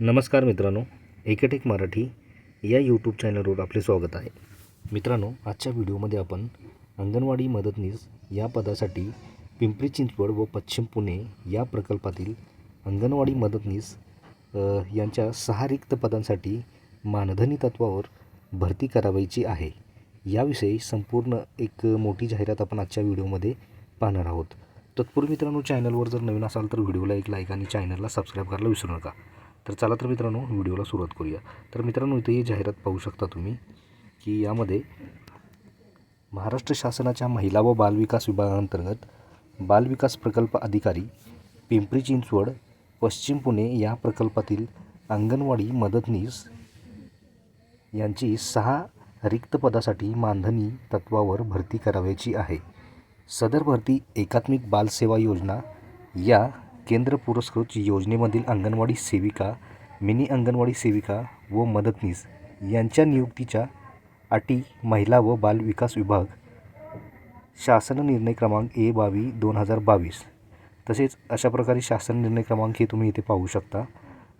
नमस्कार मित्रांनो एकेटेक मराठी या यूट्यूब चॅनलवर आपले स्वागत आहे. मित्रांनो आजच्या व्हिडिओमध्ये आपण अंगणवाडी मदतनीस या पदासाठी पिंपरी चिंचवड व पश्चिम पुणे या प्रकल्पातील अंगणवाडी मदतनीस यांच्या सहा रिक्त पदांसाठी मानधनी तत्वावर भरती करावायची आहे. याविषयी संपूर्ण एक मोठी जाहिरात आपण आजच्या व्हिडिओमध्ये पाहणार आहोत. तत्पूर्वी मित्रांनो चॅनलवर जर नवीन असाल तर व्हिडिओला एक लाईक आणि चॅनलला सबस्क्राईब करायला विसरू नका. तर चला तर मित्रांनो व्हिडिओला सुरुवात करूया. तर मित्रांनो इथे ही जाहिरात पाहू शकता तुम्ही की यामध्ये महाराष्ट्र शासनाच्या महिला व बालविकास विभागांतर्गत बालविकास प्रकल्प अधिकारी पिंपरी चिंचवड पश्चिम पुणे या प्रकल्पातील अंगणवाडी मदतनीस यांची सहा रिक्त पदासाठी मानधनी तत्वावर भरती करावयाची आहे. सदर भरती एकात्मिक बालसेवा योजना या केंद्र पुरस्कृत योजनेमधील अंगणवाडी सेविका मिनी अंगणवाडी सेविका व मदतनीस यांच्या नियुक्तीच्या अटी महिला व बाल विकास विभाग शासन निर्णय क्रमांक ए बावी दोन हजार बावीस. तसेच अशा प्रकारे शासन निर्णय क्रमांक हे तुम्ही इथे पाहू शकता.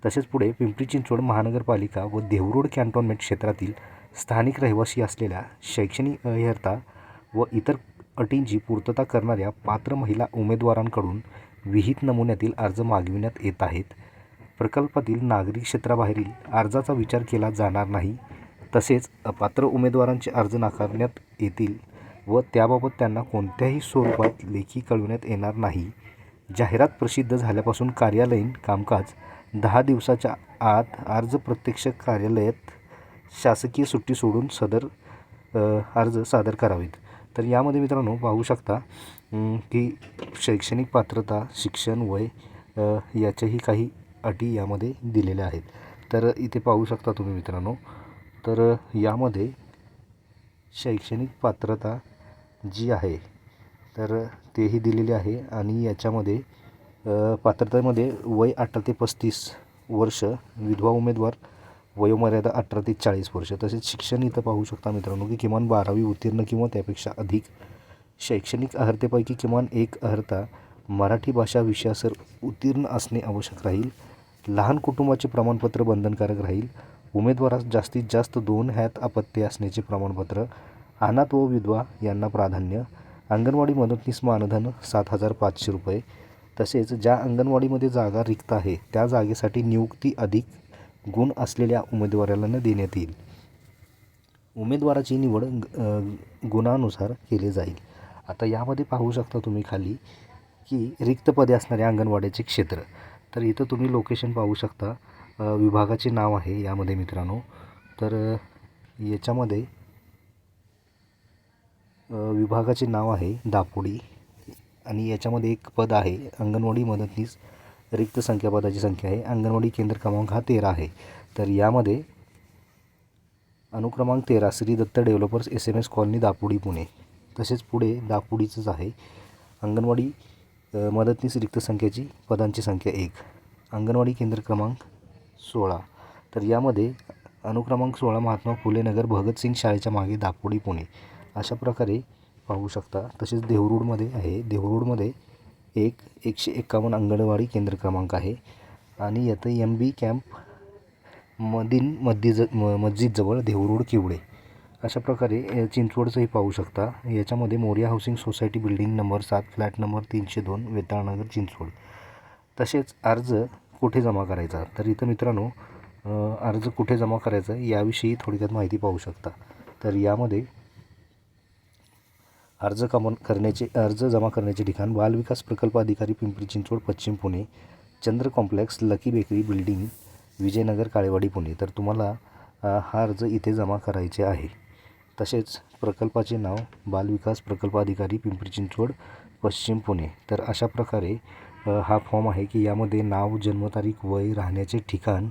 तसेच पुढे पिंपरी चिंचवड महानगरपालिका व देहरोड कॅन्टोन्मेंट क्षेत्रातील स्थानिक रहिवासी असलेल्या शैक्षणिक अर्हता व इतर अटींची पूर्तता करणाऱ्या पात्र महिला उमेदवारांकडून विहित नमुन्यातील अर्ज मागविण्यात येत आहेत. प्रकल्पातील नागरिक क्षेत्राबाहेरील अर्जाचा विचार केला जाणार नाही. तसेच अपात्र उमेदवारांचे अर्ज नाकारण्यात येतील व त्याबाबत त्यांना कोणत्याही स्वरूपात लेखी कळविण्यात येणार नाही. जाहिरात प्रसिद्ध झाल्यापासून कार्यालयीन कामकाज दहा दिवसाच्या आत अर्ज प्रत्यक्ष कार्यालयात शासकीय सुट्टी सोडून सदर अर्ज सादर करावेत. तर यामध्ये मित्रांनो पाहू शकता की शैक्षणिक पात्रता शिक्षण वय याच्याही काही अटी यामध्ये दिलेल्या आहेत. तर इथे पाहू शकता तुम्ही मित्रांनो. तर यामध्ये शैक्षणिक पात्रता जी आहे तर तेही दिलेली आहे आणि याच्यामध्ये पात्रतेमध्ये वय अठरा ते पस्तीस वर्ष विधवा उमेदवार वयोमर्यादा अठरा ते चाळीस वर्ष. तसेच शिक्षण इथं पाहू शकता मित्रांनो की किमान बारावी उत्तीर्ण किंवा त्यापेक्षा अधिक शैक्षणिक अर्हतेपैकी किमान एक अर्हता मराठी भाषा विषयासर उत्तीर्ण असणे आवश्यक राहील. लहान कुटुंबाचे प्रमाणपत्र बंधनकारक राहील. उमेदवारास जास्तीत जास्त दोन ह्यात अपत्य असण्याचे प्रमाणपत्र अनाथ व विधवा यांना प्राधान्य. अंगणवाडी मदतनीस मानधन सात हजार पाचशे रुपये. तसेच ज्या अंगणवाडीमध्ये जागा रिक्त आहे त्या जागेसाठी नियुक्ती अधिक गुण असलेल्या उमेदवाराला देण्यात येईल. उमेदवाराची निवड गुणानुसार केली जाईल. आता यामध्ये पाहू शकता तुम्ही खाली की रिक्त पदे असणारे अंगणवाड्याचे क्षेत्र. तर इथं तुम्ही लोकेशन पाहू शकता. विभागाचे नाव आहे यामध्ये मित्रांनो. तर याच्यामध्ये विभागाचे नाव आहे दापोडी. आणि याच्यामध्ये एक पद आहे अंगणवाडी मदतनीस रिक्त संख्या पदाची संख्या आहे. अंगणवाडी केंद्र क्रमांक हा तेरा आहे. तर यामध्ये अनुक्रमांक तेरा Shri Datta developers S M S colony Dapodi Pune. तसेच पुढे दापुडीचंच आहे. अंगणवाडी मदतनीस रिक्त संख्येची पदांची संख्या एक. अंगणवाडी केंद्र क्रमांक सोळा. तर यामध्ये अनुक्रमांक सोळा महात्मा फुले नगर भगतसिंग शाळेच्या मागे दापोडी पुणे. अशा प्रकारे पाहू शकता. तसेच देहरोडमध्ये आहे. देहरोडमध्ये एक एकशे एक्कावन्न अंगणवाडी केंद्र क्रमांक आहे. आणि यातं M B camp Madina Masjid म मस्जिदजवळ देहरोड किवडे. अशा प्रकारे चिंचवडचंही पाहू शकता. याच्यामध्ये Morya housing society building number सात फ्लॅट नंबर तीनशे दोन वेताळनगर चिंचवड. तसेच अर्ज कुठे जमा करायचा? तर इथं मित्रांनो अर्ज कुठे जमा करायचा याविषयी थोडक्यात माहिती पाहू शकता. तर यामध्ये अर्ज कमन करण्याचे अर्ज जमा करण्याचे ठिकाण बालविकास प्रकल्प अधिकारी पिंपरी चिंचवड पश्चिम Pune Chandra complex lucky bakery building Vijaynagar Kalewadi Pune. तर तुम्हाला हा अर्ज इथे जमा करायचे आहे. तसेच प्रकल्पाचे नाव बालविकास प्रकल्प अधिकारी पिंपरी चिंचवड पश्चिम पुणे. तर अशा प्रकारे हा फॉर्म आहे की यामध्ये नाव जन्मतारीख वय राहण्याचे ठिकाण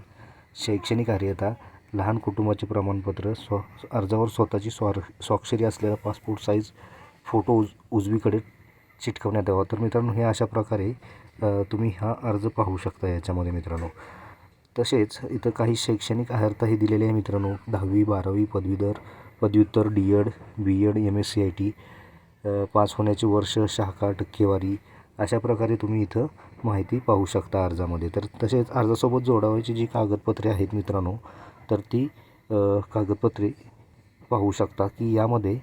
शैक्षणिक अर्हता लहान कुटुंबाचे प्रमाणपत्र स्व अर्जावर स्वतःची स्वार स्वाक्षरी असलेला पासपोर्ट साईज फोटो उज उजवीकडे चिटकवण्यात यावा. तर मित्रांनो हे अशा प्रकारे तुम्ही हा अर्ज पाहू शकता याच्यामध्ये मित्रांनो. तसेच इथं काही शैक्षणिक अर्हताही दिलेले आहे मित्रांनो. दहावी बारावी पदवीधर पदव्युत्तर D Ed B Ed M S C I T pass होण्याचे वर्ष शाखा टक्केवारी अशा प्रकारे तुम्ही इथं माहिती पाहू शकता अर्जामध्ये. तर तसेच अर्जासोबत जोडावायची जी कागदपत्रे आहेत मित्रांनो तर ती कागदपत्रे पाहू शकता की यामध्ये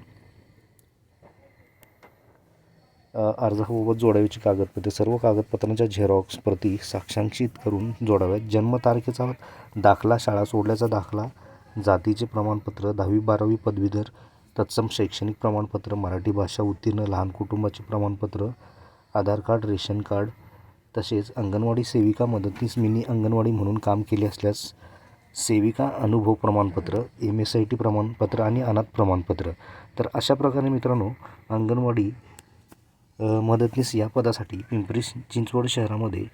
अर्जासोबत जोडावीची कागदपत्रे सर्व कागदपत्रांच्या झेरॉक्स प्रती साक्षांकित करून जोडाव्यात. जन्मतारखेचा दाखला शाळा सोडल्याचा दाखला जातीचे प्रमाणपत्र दहावी बारावी पदवीधर तत्सम शैक्षणिक प्रमाणपत्र मराठी भाषा उत्तीर्ण लहान कुटुंबाचे प्रमाणपत्र आधार कार्ड रेशन कार्ड तसेच अंगणवाडी सेविका मदतनीस मिनी अंगणवाडी म्हणून काम केले असल्यास सेविका अनुभव प्रमाणपत्र एम एस आय टी प्रमाणपत्र आणि अनाथ प्रमाणपत्र. तर अशा प्रकारे मित्रांनो अंगणवाडी मदतनीस या पदासाठी पिंपरी चिंचवड शहरामध्ये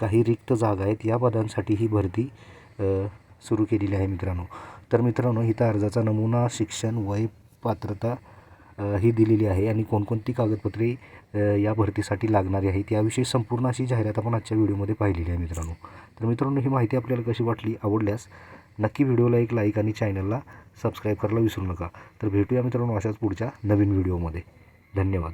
काही रिक्त जागा आहेत. या पदांसाठी ही भरती सुरू केलेली आहे मित्रांनो. तर मित्रांनो इथं अर्जाचा नमुना शिक्षण वय पात्रता ही दिलेली आहे आणि कोणकोणती कागदपत्रे या भरतीसाठी लागणारी आहेत याविषयी संपूर्ण अशी जाहिरात आपण आजच्या व्हिडिओमध्ये पाहिलेली आहे मित्रांनो. तर मित्रांनो ही माहिती आपल्याला कशी वाटली आवडल्यास नक्की व्हिडिओला एक लाईक आणि चॅनलला सबस्क्राईब करायला विसरू नका. तर भेटूया मित्रांनो अशाच पुढच्या नवीन व्हिडिओमध्ये. धन्यवाद.